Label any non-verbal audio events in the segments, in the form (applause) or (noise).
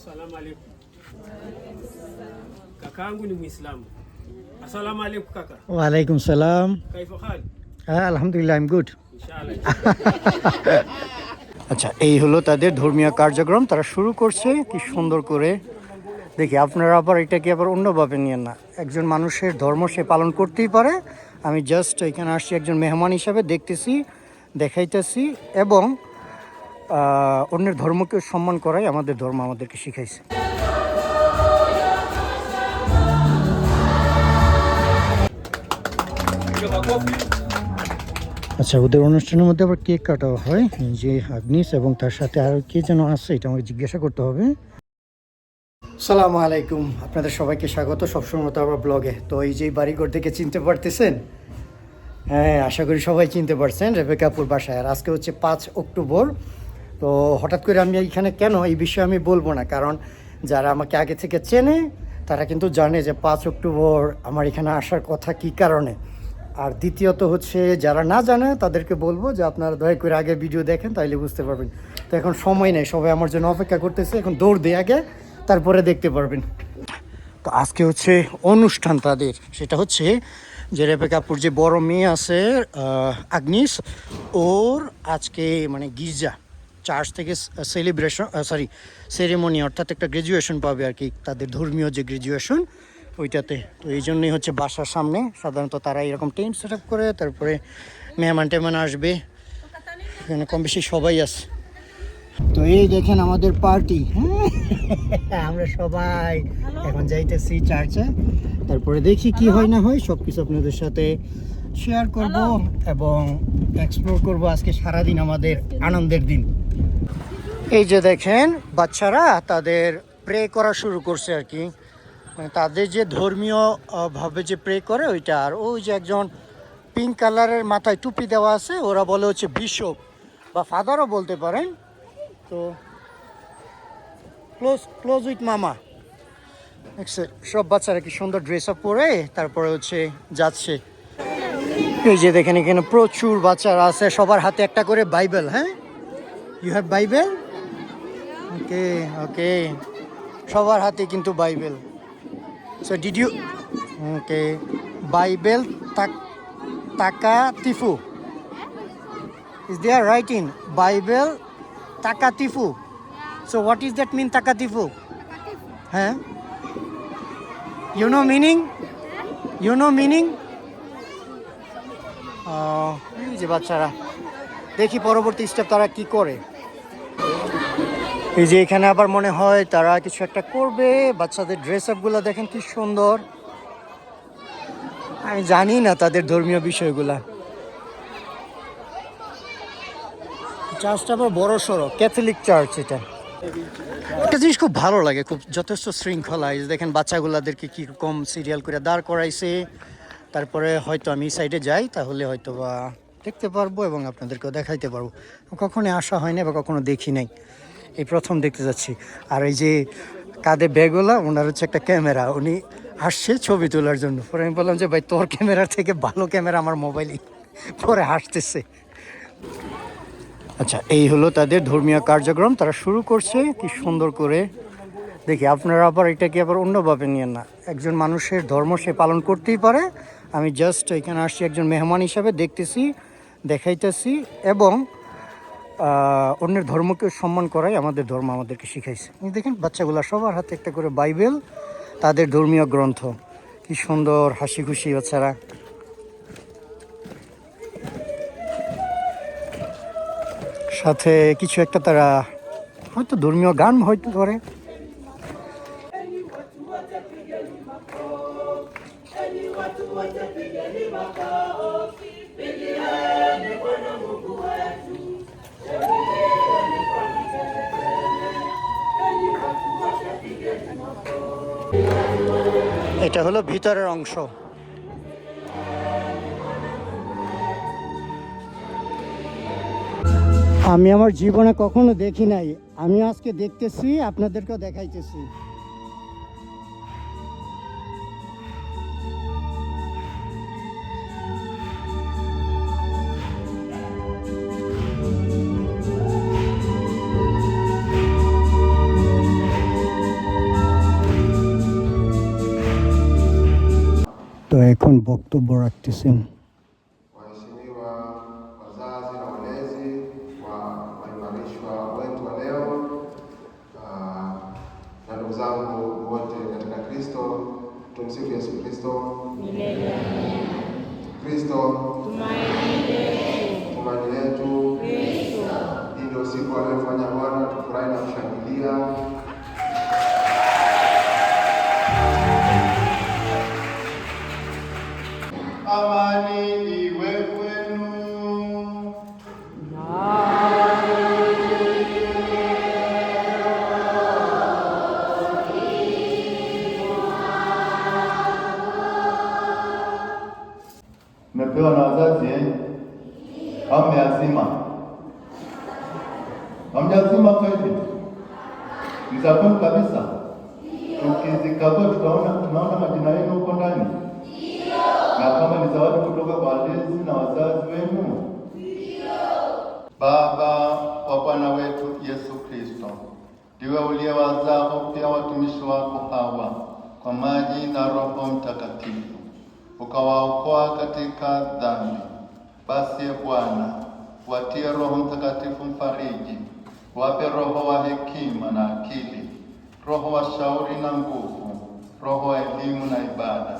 Asalamu alaikum. Kakaangu ni Muislamu. Asalamu alaikum kaka. Wa ওয়ালাইকুম সালাম Kaifa hali? হ্যাঁ আলহামদুলিল্লাহ আইম গুড Inshallah. (laughs) আচ্ছা এই হলো তাদের ধর্মীয় কার্যক্রম তারা শুরু করছে কি সুন্দর করে দেখি আপনারা আবার এটাকে আবার অন্যভাবে নিয়েন না একজন মানুষের ধর্ম সে পালন করতেই পারে আমি জাস্ট এখানে আসছি একজন মেহমান হিসাবে দেখতেছি দেখাইতেছি এবং অন্যের ধর্মকে সম্মান করাই আমাদের ধর্ম আমাদেরকে শিখাইছে। আচ্ছা ওদের অনুষ্ঠানের মধ্যে আবার কেক কাটা হয় যে আগ্নিস এবং তার সাথে আর কে যেন আছে এটা আমাকে জিজ্ঞাসা করতে হবে। সালামু আলাইকুম আপনাদের সবাইকে স্বাগত। সবসময় মতো আমার ব্লগে। তো এই যে বাড়িঘর থেকে চিনতে পারতেছেন? হ্যাঁ আশা করি সবাই চিনতে পারছেন রেবেকাপুর বাসায়। আর আজকে হচ্ছে পাঁচ অক্টোবর তো হঠাৎ করে আমি এইখানে কেন এই বিষয়ে আমি বলব না? কারণ যারা আমাকে আগে থেকে চেনে, তারা কিন্তু জানে যে পাঁচ অক্টোবর আমার এখানে আসার কথা কী কারণে। আর দ্বিতীয়ত হচ্ছে, যারা না জানে, তাদেরকে বলব যে আপনারা দয়া করে আগে ভিডিও দেখেন, তাইলে বুঝতে পারবেন। তো এখন সময় নেই, সবাই আমার জন্য অপেক্ষা করতেছে, এখন দৌড় দিয়ে আগে, তারপরে দেখতে পারবেন। তো আজকে হচ্ছে অনুষ্ঠান তাদের, সেটা হচ্ছে যে রেবেকাপুর যে বড় মেয়ে আছে আগ্নিস, ওর আজকে মানে গির্জা। চার্চ থেকে সেলিব্রেশন সরি সেরেমনি অর্থাৎ একটা গ্রাজুয়েশন পাবে আর কি তাদের ধর্মীয় যে গ্রাজুয়েশন ওইটাতে। তো এই জন্যই হচ্ছে বাসার সামনে সাধারণত তারা এরকম টেন্ট সেট আপ করে তারপরে মেহমান টেমান আসবে। এখানে কম বেশি সবাই আছে। তো এই দেখেন আমাদের পার্টি হ্যাঁ (laughs) আমরা সবাই এখন যাইতেছি চার্চে। তারপরে দেখি কি হয় না হয় সব কিছু আপনাদের সাথে শেয়ার করব এবং এক্সপ্লোর করব আজকে সারাদিন আমাদের আনন্দের দিন। এই যে দেখেন, বাচ্চারা তাদের প্রে করা শুরু করছে আর কি। মানে তাদের যে ধর্মীয় ভাবে যে প্রে করে ওইটা। আর ওই যে একজন পিঙ্ক কালারের মাথায় টুপি দেওয়া আছে, ওরা বলে হচ্ছে বিশপ বা ফাদারও বলতে পারেন। তো ক্লোজ ক্লোজ উইথ মামা সব বাচ্চারা কি সুন্দর ড্রেস আপ পরে, তারপরে হচ্ছে যাচ্ছে। এই যে দেখেন, এখানে প্রচুর বাচ্চারা আছে, সবার হাতে একটা করে বাইবেল হ্যাঁ? You have Bible okay okay সবার হাতে কিন্তু Bible so did you okay Bible টাকা টিফু is they are writing Bible টাকা টিফু so what is that mean টাকা টিফু হ্যাঁ you know meaning you know meaning যে বাচ্চারা। দেখি পরবর্তী স্টেপ তারা কী করে। এই যে এখানে আবার মনে হয় তারা কিছু একটা করবে, বাচ্চাদের ড্রেস আপগুলো দেখেন কি সুন্দর। আমি জানি না তাদের ধর্মীয় বিষয়গুলা। চার্চটা আবার বড় সড়ো ক্যাথলিক চার্চ এটা। একটা জিনিস খুব ভালো লাগে, খুব যথেষ্ট শৃঙ্খলা। এই দেখেন বাচ্চাগুলাদেরকে কীরকম সিরিয়াল করে দাঁড় করাইছে, তারপরে হয়তো আমি সাইডে যাই, তাহলে হয়তো বা দেখতে পারব এবং আপনাদেরকেও দেখাইতে পারব। কখনো আসা হয় না বা কখনো দেখি নাই। এই প্রথম দেখতে যাচ্ছি। আর এই যে কাঁধে ব্যাগওয়ালা ওনার হচ্ছে একটা ক্যামেরা। উনি আসছে ছবি তোলার জন্য। পরে আমি বললাম যে, ভাই, তোর ক্যামেরার থেকে ভালো ক্যামেরা আমার মোবাইলে পরে হাসতেছে। আচ্ছা এই হলো তাদের ধর্মীয় কার্যক্রম। তারা শুরু করছে কি সুন্দর করে। দেখি, আপনারা আবার এটাকে আবার অন্যভাবে নিয়েন না। একজন মানুষের ধর্ম সে পালন করতেই পারে। আমি জাস্ট এখানে আসছি একজন মেহমান হিসাবে, দেখতেছি, দেখাইতেছি এবং অন্যের ধর্মকে সম্মান করাই আমাদের ধর্ম আমাদেরকে শিখাইছে। দেখেন, বাচ্চাগুলা সবার হাতে একটা করে বাইবেল, তাদের ধর্মীয় গ্রন্থ। কি সুন্দর হাসি খুশি বাচ্চারা। সাথে কিছু একটা তারা হয়তো ধর্মীয় গান হয়তো করে এটা হলো ভিতরের অংশ। আমি আমার জীবনে কখনো দেখি নাই। আমি আজকে দেখতেছি, আপনাদেরকেও দেখাইতেছি। এখন বক্তব্য রাখতেছেন। Ukawaokoa katika dhambi. Basi e Bwana, watie Roho Mtakatifu mfariji, wape roho wa hekima na akili, roho wa shauri na nguvu, roho wa elimu na ibada,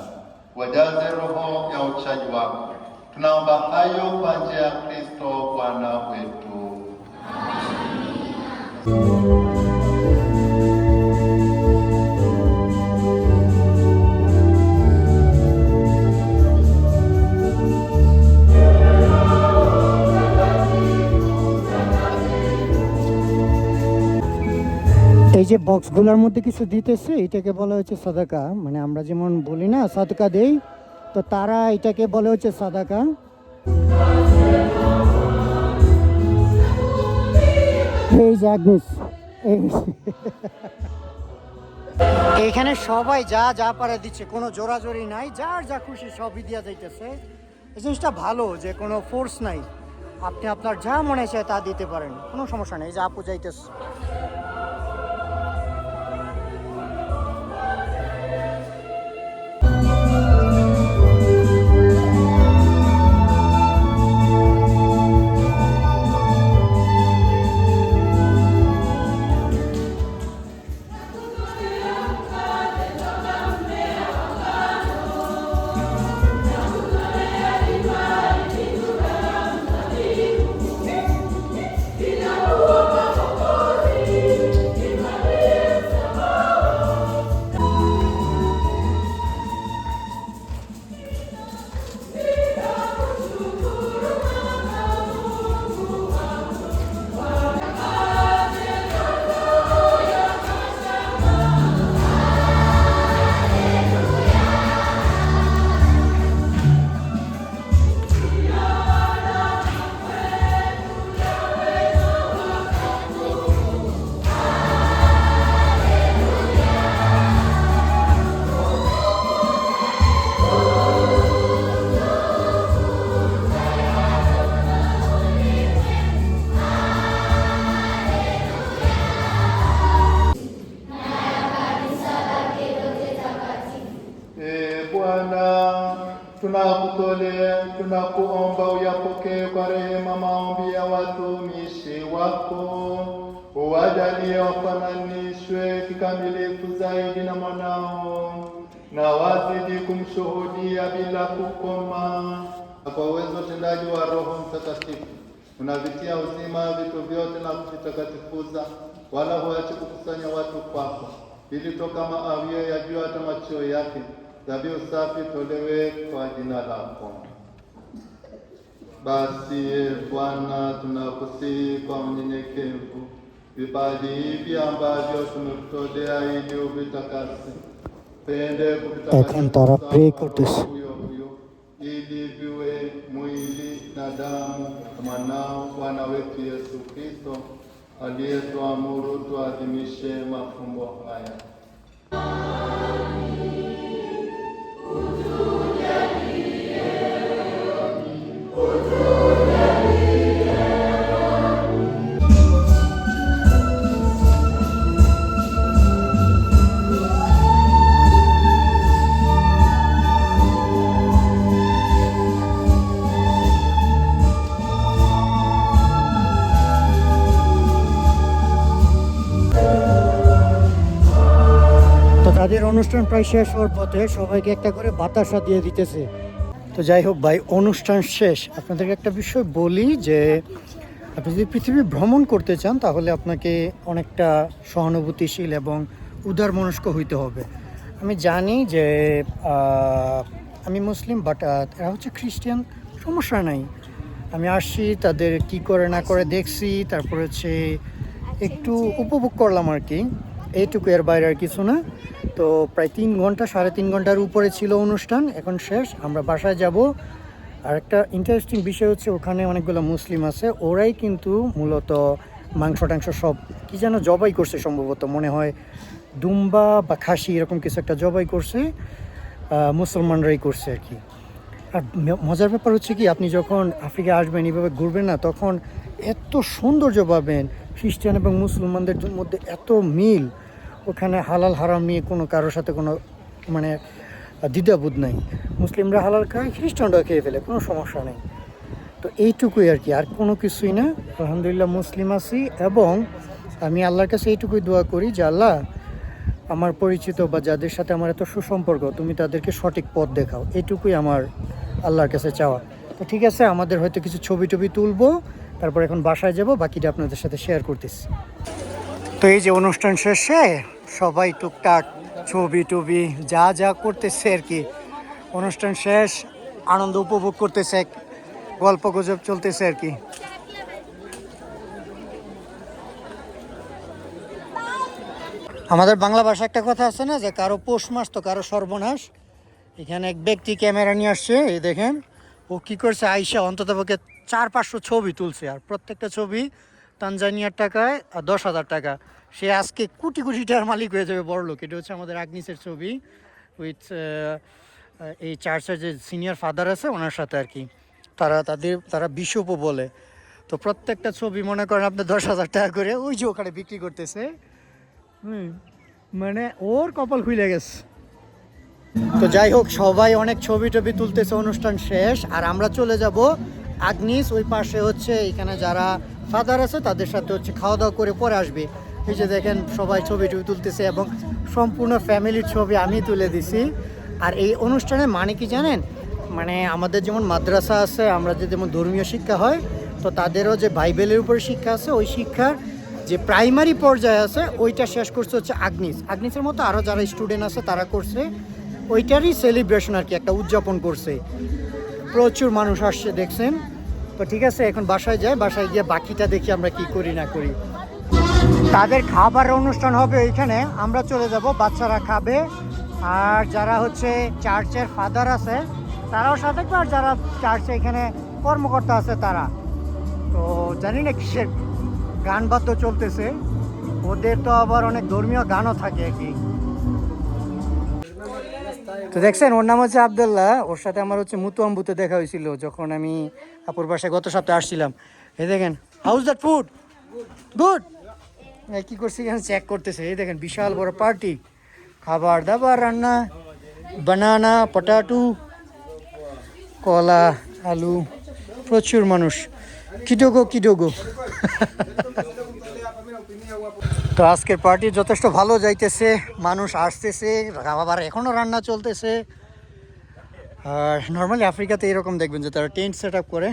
wajaze roho ya uchaji wako. Tunaomba hayo kwa njia ya Kristo Bwana wetu. যে বক্সগুলোর মধ্যে কিছু দিতেছে, এটাকে বলা হচ্ছে সাদাকা। মানে আমরা যেমন বলি না, সাদকা দেই, তো তারা এটাকে বলে হচ্ছে সাদাকা। এইখানে (laughs) সবাই যা যা পারে দিচ্ছে, কোনো জোরাজোরি নাই, যার যা খুশি সবই দিয়া যাইতেছে। এই জিনিসটা ভালো যে কোনো ফোর্স নাই। আপনি আপনার যা মনে চায় তা দিতে পারেন, কোনো সমস্যা নেই যে আপু যাইতেছে। takatifu, unavitia uzima vitu vyote na kuvitakatifuza, wala huachi kukusanya watu kwako, ili toka maawio ya jua hata machio yake dhabihu safi tolewe kwa jina lako. Basi e Bwana, tunakusihi kwa unyenyekevu. Vipaji hivi ambavyo tumekutolea ili uvitakase, pende kuvitakasa huyo huyo, ili viwe mwili na damu ya mwanao Bwana wetu Yesu Kristo aliyetuamuru tuadhimishe mafumbo haya. অনুষ্ঠান প্রায় শেষ হওয়ার পথে সবাইকে একটা করে বাতাসা দিয়ে দিতেছে। তো যাই হোক ভাই, অনুষ্ঠান শেষ। আপনাদেরকে একটা বিষয় বলি যে, আপনি যদি পৃথিবী ভ্রমণ করতে চান, তাহলে আপনাকে অনেকটা সহানুভূতিশীল এবং উদার মনস্ক হইতে হবে। আমি জানি যে আমি মুসলিম বাট এরা হচ্ছে খ্রিস্টান, সমস্যা নাই। আমি আসছি, তাদের কি করে না করে দেখছি, তারপর হচ্ছে একটু উপভোগ করলাম আর কি। এইটুকু এর বাইরে আর কিছু না। তো প্রায় তিন ঘণ্টা, সাড়ে তিন ঘণ্টার উপরে ছিল অনুষ্ঠান, এখন শেষ। আমরা বাসায় যাব। আর একটা ইন্টারেস্টিং বিষয় হচ্ছে ওখানে অনেকগুলো মুসলিম আছে। ওরাই কিন্তু মূলত মাংস টাংস সব, কি যেন জবাই করছে সম্ভবত, মনে হয় দুম্বা বা খাসি এরকম কিছু একটা জবাই করছে মুসলমানরাই করছে আর কি। আর মজার ব্যাপার হচ্ছে কি, আপনি যখন আফ্রিকা আসবেন, এইভাবে ঘুরবেন না, তখন এত সৌন্দর্য পাবেন, খ্রিস্টান এবং মুসলমানদের মধ্যে এত মিল। ওখানে হালাল, হারাম নিয়ে কোনো কারোর সাথে কোনো মানে দ্বিধাবোধ নাই। মুসলিমরা হালাল খায়, খ্রিস্টানরা খেয়ে ফেলে, কোনো সমস্যা নেই। তো এইটুকুই আর কি, আর কোনো কিছুই না। আলহামদুলিল্লাহ মুসলিম আছি এবং আমি আল্লাহর কাছে এইটুকুই দোয়া করি যে, আল্লাহ, আমার পরিচিত বা যাদের সাথে আমার এত সুসম্পর্ক, তুমি তাদেরকে সঠিক পথ দেখাও। এইটুকুই আমার আল্লাহর কাছে চাওয়া। তো ঠিক আছে, আমাদের হয়তো কিছু ছবি টবি তুলবো, তারপর এখন বাসায় যাব, বাকিটা আপনাদের সাথে শেয়ার করতেছি। তো এই যে অনুষ্ঠান শেষে সবাই টুকটাক ছবি টবি যা যা করতেছে আর কি। অনুষ্ঠান শেষ, আনন্দ উপভোগ করতেছে গল্প গুজব চলতেছে আর কি। আমাদের বাংলা ভাষা একটা কথা আছে না, যে কারও পৌষ মাস তো কারও সর্বনাশ। এখানে এক ব্যক্তি ক্যামেরা নিয়ে আসছে, এই দেখেন, ও কি করছে, আইসা অন্ততপক্ষে চার পাঁচশো ছবি তুলছে, আর প্রত্যেকটা ছবি তানজানিয়ার টাকায় দশ হাজার টাকা। সে আজকে কোটি কোটি টাকার মালিক হয়ে যাবে বড় লোক। এটা হচ্ছে আমাদের আগ্নিসের ছবি উইথ এই চার্চের যে সিনিয়র ফাদার আছে, ওনার সাথে আর কি। তারা তাদের, তারা বিশ্বপ বলে। তো প্রত্যেকটা ছবি মনে করেন আপনি দশ হাজার টাকা করে, ওই যে ওখানে বিক্রি করতেছে। হুম মানে ওর কপাল খুলে গেছে। তো যাই হোক, সবাই অনেক ছবি টবি তুলতেছে, অনুষ্ঠান শেষ। আর আমরা চলে যাব আগ্নিস ওই পাশে হচ্ছে এখানে যারা ফাদার আছে, তাদের সাথে হচ্ছে খাওয়া দাওয়া করে পরে আসবে। এই যে দেখেন, সবাই ছবি টবি তুলতেছে এবং সম্পূর্ণ ফ্যামিলির ছবি আমি তুলে দিছি। আর এই অনুষ্ঠানে মানে কি জানেন? মানে আমাদের যেমন মাদ্রাসা আছে, আমরা যে যেমন ধর্মীয় শিক্ষা হয়, তো তাদেরও যে বাইবেলের উপরে শিক্ষা আছে, ওই শিক্ষার যে প্রাইমারি পর্যায়ে আছে, ওইটা শেষ করছে হচ্ছে আগ্নিস আগ্নিসের মতো আরও যারা স্টুডেন্ট আছে, তারা করছে, ওইটারই সেলিব্রেশন আর কি, একটা উদযাপন করছে। প্রচুর মানুষ আসছে, দেখছেন? তো ঠিক আছে, এখন বাসায় যাই, বাসায় গিয়ে বাকিটা দেখি আমরা কি করি, না করি। তাদের খাবার অনুষ্ঠান হবে এইখানে, আমরা চলে যাব, বাচ্চারা খাবে। আর যারা হচ্ছে চার্চের ফাদার আছে, তারাও সাথে আর যারা চার্চে এখানে কর্মকর্তা আছে, তারা। তো জানি না কিসের গান বাদ্য চলতেছে। ওদের তো আবার অনেক ধর্মীয় গানও থাকে আর কি। তো দেখছেন, ওর নাম হচ্ছে আবদুল্লাহ। ওর সাথে আমার হচ্ছে মুতু আম্বুতে দেখা হয়েছিল, যখন আমি আপুর বাসায় গত সপ্তাহে আসছিলাম। এই দেখেন হাউস দ্যাট ফুড গুড কি করছি এখানে চেক করতেছে। এই দেখেন, বিশাল বড় পার্টি খাবার দাবার, রান্না বানানা পটাটু কলা, আলু, প্রচুর মানুষ। কিডোগো কিডোগো। (laughs) তো আজকের পার্টি যথেষ্ট ভালো যাইতেছে, মানুষ আসতেছে, আবার এখনও রান্না চলতেছে। আর নর্মালি আফ্রিকাতে এরকম দেখবেন যে তারা টেন্ট সেট আপ করে,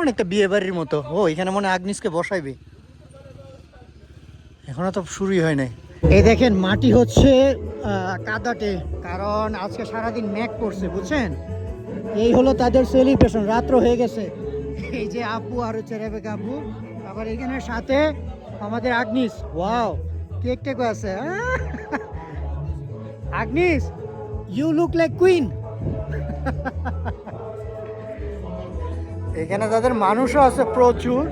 অনেকটা বিয়ে বাড়ির মতো। ও, এখানে মনে আগ্নিসকে বসাইবে। এখনও তো শুরুই হয় নাই। এই দেখেন, মাটি হচ্ছে কাদাটে, কারণ আজকে সারাদিন ম্যাক করছে বুঝছেন? এই হলো তাদের সেলিব্রেশন রাত্র হয়ে গেছে। এই যে আপু আর হচ্ছে রেবেকা আপু, আবার এখানে সাথে আমাদের আগ্নিস ওয়াও কেক টেক আছে! Agnes you look like queen এখানে তাদের মানুষও আছে প্রচুর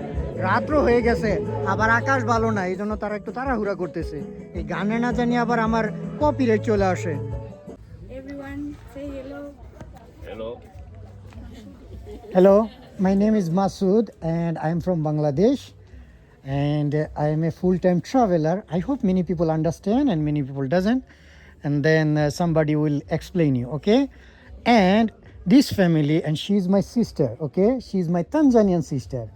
রাত্র হয়ে গেছে আবার আকাশ ভালো না এই জন্য তারা একটু তাড়াহুড়া করতেছে। এই গানে না জানি আবার আমার কপিরাইট চলে আসে। Hello. Hello, my name is Masood and I'm from Bangladesh. And I am a full-time traveler. I hope many people understand and many people doesn't and then uh, somebody will explain you, okay? And this family and she's my sister, okay? She's my Tanzanian sister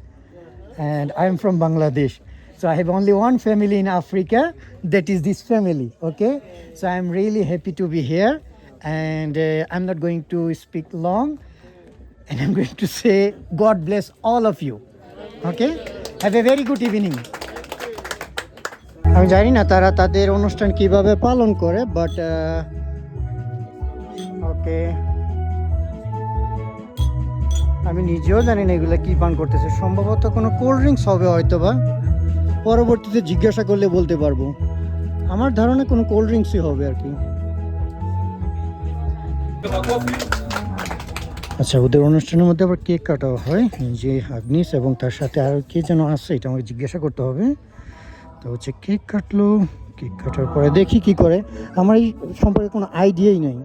and I'm from Bangladesh. So I have only one family in Africa, that is this family. Okay, so I'm really happy to be here, and uh, I'm not going to speak long, and I'm going to say God bless all of you. Okay, have a very good evening আমি জানি না তারা তাদের অনুষ্ঠান কীভাবে পালন করে but ওকে আমি নিজেও জানি না এগুলো কী পান করতেছে। সম্ভবত কোনো কোল্ড ড্রিঙ্কস হবে হয়তো বা পরবর্তীতে জিজ্ঞাসা করলে বলতে পারব। আমার ধারণা কোনো কোল্ড ড্রিঙ্কসই হবে আর কি। আচ্ছা ওদের অনুষ্ঠানের মধ্যে আবার কেক কাটা হয় যে আগ্নিস এবং তার সাথে আর কে যেন আসে এটা আমাকে জিজ্ঞাসা করতে হবে। তো হচ্ছে কেক কাটলো, কেক কাটার পরে দেখি কি করে। আমার এই সম্পর্কে কোনো আইডিয়াই নেই।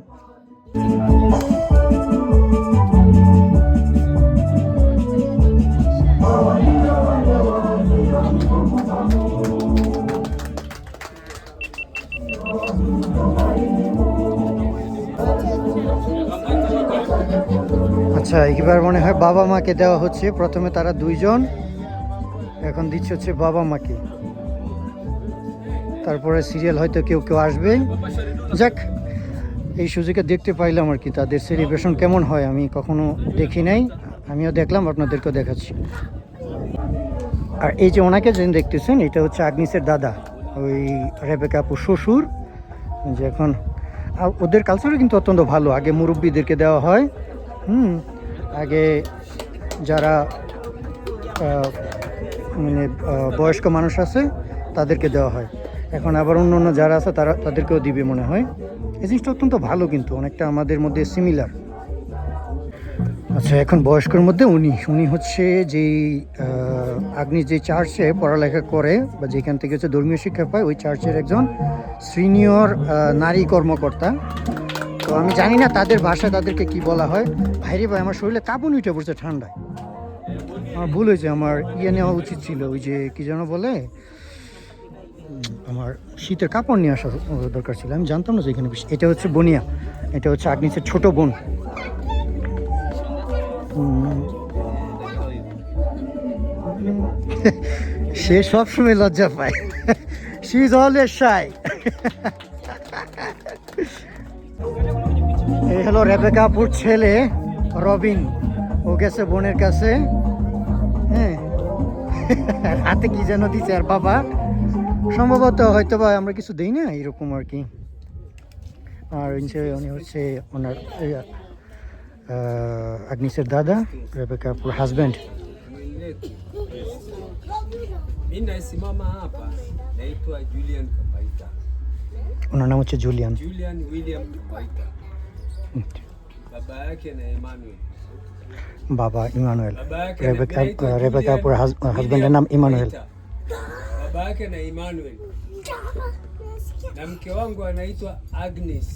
আচ্ছা এবার মনে হয় বাবা মাকে দেওয়া হচ্ছে। প্রথমে তারা দুইজন, এখন দিচ্ছে হচ্ছে বাবা মাকে। তারপরে সিরিয়াল হয়তো কেউ কেউ আসবে। যাক, এই সুযোগে দেখতে পাইলাম আর কি তাদের সেলিব্রেশন কেমন হয়, আমি কখনো দেখি নাই। আমিও দেখলাম, আপনাদেরকেও দেখাচ্ছি। আর এই যে ওনাকে যে দেখতেছেন, এটা হচ্ছে আগ্নিসের দাদা, ওই রেবেকা আপুর শ্বশুর। যে এখন ওদের কালচারও কিন্তু অত্যন্ত ভালো। আগে মুরব্বীদেরকে দেওয়া হয়। হুম। আগে যারা মানে বয়স্ক মানুষ আছে, তাদেরকে দেওয়া হয়। এখন আবার অন্য অন্য যারা আছে, তারা, তাদেরকেও দিবে মনে হয়। এই জিনিসটা অত্যন্ত ভালো কিন্তু, অনেকটা আমাদের মধ্যে সিমিলার আচ্ছা এখন বয়স্কর মধ্যে উনি উনি হচ্ছে যেই আগ্নি যে চার্চে পড়ালেখা করে, বা যেখান থেকে হচ্ছে ধর্মীয় শিক্ষা পায়, ওই চার্চের একজন সিনিয়র নারী কর্মকর্তা। তো আমি জানি না তাদের ভাষায় তাদেরকে কি বলা হয়। ভাইরে ভাই, আমার শরীরে কাঁপুনি উঠে পড়ছে ঠান্ডায়। আমার ভুল হয়েছে, আমার ইয়ে নেওয়া উচিত ছিল, ওই যে কি যেন বলে, আমার শীতের কাপড় নিয়ে আসা দরকার ছিল। আমি জানতাম না যে এখানে এটা হচ্ছে বনিয়া, এটা হচ্ছে আগ্নিসের ছোট বোন। (laughs) সে সবসময় লজ্জা পায়। শি ইজ অলওয়েজ শাই এই হলো রেবেকাপুর ছেলে, রবিন। ও গেছে বোনের কাছে। হ্যাঁ। হাতে কি যেন দিছে আর বাবা। সম্ভবত হয়তো বা আমরা কিছু দিই না এরকম আর কি। আর উনি হচ্ছে ওনার আগ্নিসের দাদা হাজব্যান্ড naitwa Julian Kapaita. ওনার নাম হচ্ছে Julian. Baba yake na Emmanuel. বাবা Emmanuel Baba yake Rebecca anaitwa রেবেকাপুর Julian হাজব্যান্ডের নাম William Emmanuel Kapaita. Baba yake na Emmanuel. Na mke wangu anaitwa Agnes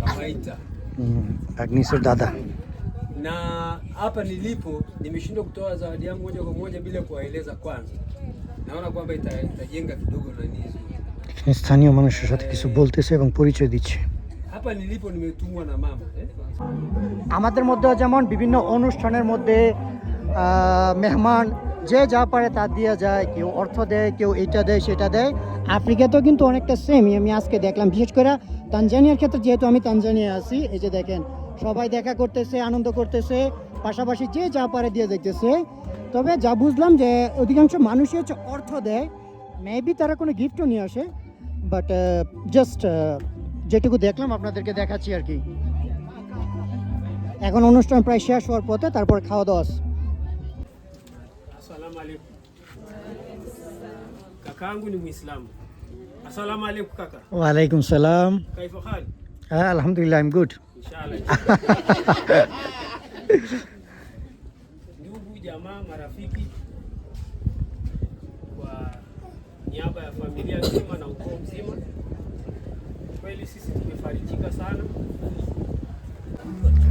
Kapaita. হুম, আগ্নিসের দাদা Na hapa nilipo nimeshindwa kutoa zawadi yangu moja kwa moja bila kuwaeleza kwanza. Naona kwamba ita- itajenga kidogo nani nzuri. স্থানীয় মানুষের সাথে কিছু বলতেছে এবং পরিচয় দিচ্ছে Eh? আমাদের মধ্যে যেমন বিভিন্ন অনুষ্ঠানের মধ্যে মেহমান যে যা পারে তা দিয়ে যায়, কেউ অর্থ দেয়, কেউ এটা দেয়, সেটা দেয়। আফ্রিকাতেও কিন্তু অনেকটা সেমই আমি আজকে দেখলাম। বিশেষ করে তানজানিয়ার ক্ষেত্রে যেহেতু আমি তানজানিয়া আছি, এই যে দেখেন, সবাই দেখা করতেছে, আনন্দ করতেছে, পাশাপাশি যে যা পারে দিয়ে দেখতেছে তবে যা বুঝলাম যে অধিকাংশ মানুষই হচ্ছে অর্থ দেয় মেবি তারা কোনো গিফটও নিয়ে আসে বাট জাস্ট যেটুকু দেখলাম আপনাদেরকে দেখাচ্ছি আর কি। এখন অনুষ্ঠান প্রায় শেষ হওয়ার পথে তারপর খাওয়া দাওয়া ওয়ালাইকুম সালাম। হ্যাঁ আলহামদুলিল্লাহ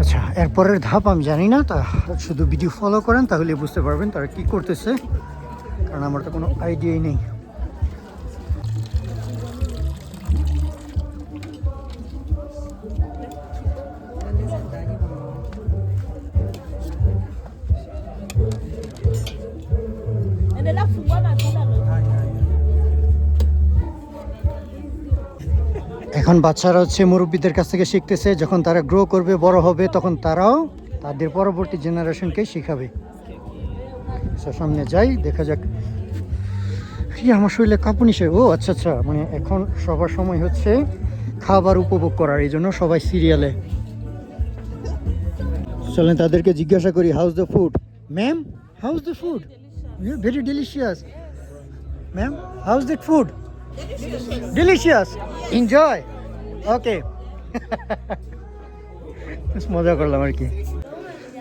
আচ্ছা এরপরের ধাপ আমি জানি না, তা শুধু ভিডিও ফলো করেন, তাহলে বুঝতে পারবেন তারা কি করতেছে, কারণ আমার তো কোনো আইডিয়াই নেই। এখন বাচ্চারা হচ্ছে মুরব্বীদের কাছ থেকে শিখতেছে, যখন তারা গ্রো করবে, বড় হবে, তখন তারাও তাদের পরবর্তী জেনারেশনকে শিখাবে। সামনে যাই, দেখা যাক। কি আমার শরীরে কাঁপুনি সে ও আচ্ছা আচ্ছা মানে এখন সবার সময় হচ্ছে খাবার উপভোগ করার, এই জন্য সবাই সিরিয়ালে চলেন তাদেরকে জিজ্ঞাসা করি how's the food ma'am how's the food you very delicious ma'am how's the food delicious enjoy okay মজা করলাম আর কি।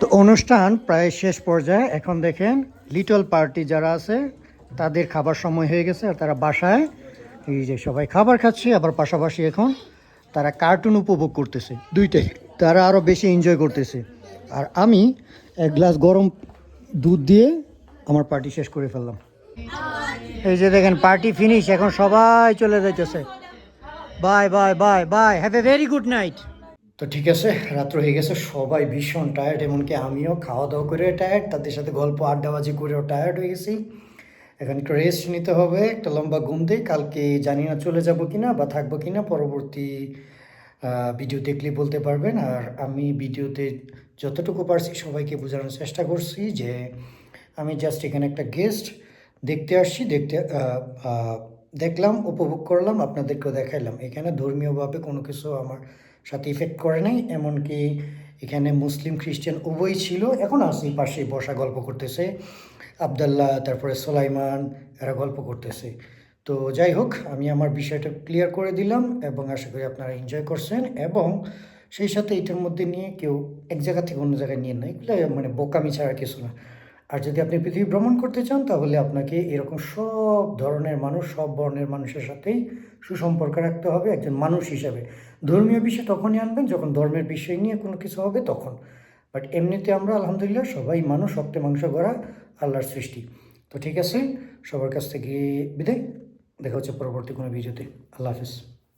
তো অনুষ্ঠান প্রায় শেষ পর্যায়ে। এখন দেখেন লিটল পার্টি যারা আছে, তাদের খাবার সময় হয়ে গেছে আর তারা বাসায় এই যে সবাই খাবার খাচ্ছে, আবার পাশাপাশি এখন তারা কার্টুন উপভোগ করতেছে, দুইটাই। তারা আরও বেশি এনজয় করতেছে। আর আমি এক গ্লাস গরম দুধ দিয়ে আমার পার্টি শেষ করে ফেললাম। এই যে দেখেন পার্টি ফিনিশ এখন সবাই চলে যাইতেছে। Bye bye bye bye have a very good night তো ঠিক আছে, রাত্র হয়ে গেছে, সবাই ভীষণ টায়ার্ড এমনকি আমিও খাওয়া দাওয়া করে টায়ার্ড তাদের সাথে গল্প, আড্ডাবাজি করেও টায়ার্ড হয়ে গেছি। এখন একটু রেস্ট নিতে হবে, একটা লম্বা ঘুম দিয়ে কালকে জানি না চলে যাব কি না বা থাকব কিনা, পরবর্তী ভিডিও দেখলে বলতে পারবেন। আর আমি ভিডিওতে যতটুকু পারছি সবাইকে বোঝানোর চেষ্টা করছি যে, আমি জাস্ট এখানে একটা গেস্ট দেখতে আসছি, দেখতে দেখলাম, উপভোগ করলাম, আপনাদেরকেও দেখাইলাম। এখানে ধর্মীয়ভাবে কোনো কিছু আমার সাথে ইফেক্ট করে নাই, এমনকি এখানে মুসলিম, খ্রিস্টান উভয়ই ছিল, এখন আসি পাশে বসা গল্প করতেছে। আবদাল্লাহ, তারপরে সোলাইমান, এরা গল্প করতেছে। তো যাই হোক, আমি আমার বিষয়টা ক্লিয়ার করে দিলাম এবং আশা করি আপনারা এনজয় করছেন এবং সেই সাথে এটার মধ্যে নিয়ে কেউ এক জায়গা থেকে অন্য জায়গায় নিয়ে নেয় মানে বোকামি ছাড়া কিছু না। আর যদি আপনি পৃথিবী ভ্রমণ করতে চান, তাহলে আপনাকে এরকম সব ধরনের মানুষ, সব বর্ণের মানুষের সাথেই সুসম্পর্ক রাখতে হবে, একজন মানুষ হিসাবে। ধর্মীয় বিষয় তখনই আনবেন যখন ধর্মের বিষয় নিয়ে কোনো কিছু হবে তখন। বাট এমনিতে আমরা আলহামদুলিল্লাহ সবাই মানুষ রক্তে মাংস গড়া আল্লাহর সৃষ্টি। তো ঠিক আছে, সবার কাছ থেকে বিদায়। দেখা হচ্ছে পরবর্তী কোনো ভিডিওতে। আল্লাহ হাফিজ।